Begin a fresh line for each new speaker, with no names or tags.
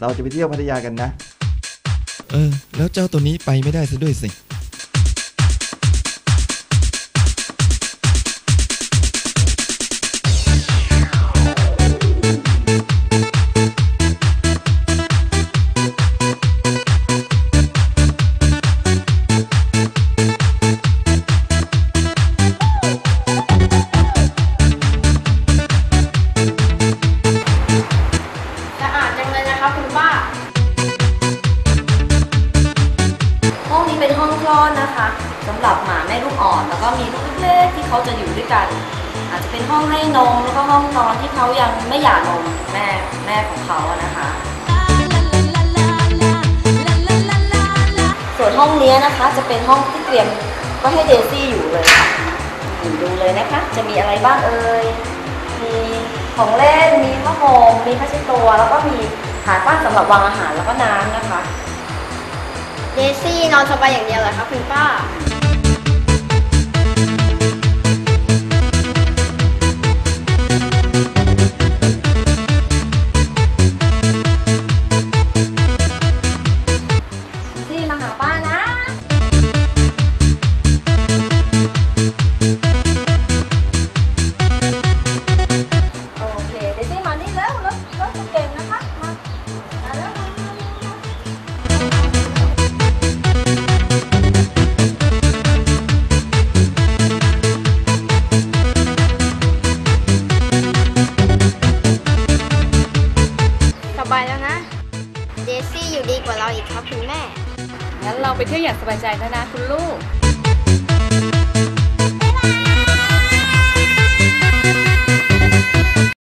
เราจะไปเที่ยวพัทยากันนะ
เออ แล้วเจ้าตัวนี้ไปไม่ได้ซะด้วยสิ
ป็นห้องคลอดนะคะสำหรับหมาแม่ลูกอ่อน แล้วก็มีลูกเล็กๆที่เขาจะอยู่ด้วยกัน อาจจะเป็นห้องให้นมแล้วก็ห้องนอนที่เขายังไม่หย่านมแม่แม่ของเขาอะนะคะ ส่วนห้องนี้นะคะจะเป็นห้องที่เตรียมไว้ให้เดซี่อยู่เลยค่ะดูเลยนะคะ จะมีอะไรบ้างเอ่ยมีของเล่นมีผ้าห่มมีผ้าเช็ดตัว แล้วก็มีฐานตั้งสำหรับวางอาหารแล้วก็น้ำนะคะ
เดซี่นอนสบายอย่างเดียวเหรอครับคุณป้า
เดซี่
อยู่ดีกว่าเราอีกครับคุณแม่
งั้นเราไปเที่ยวอย่างสบายใจนะนะคุณลูก บ๊ายบาย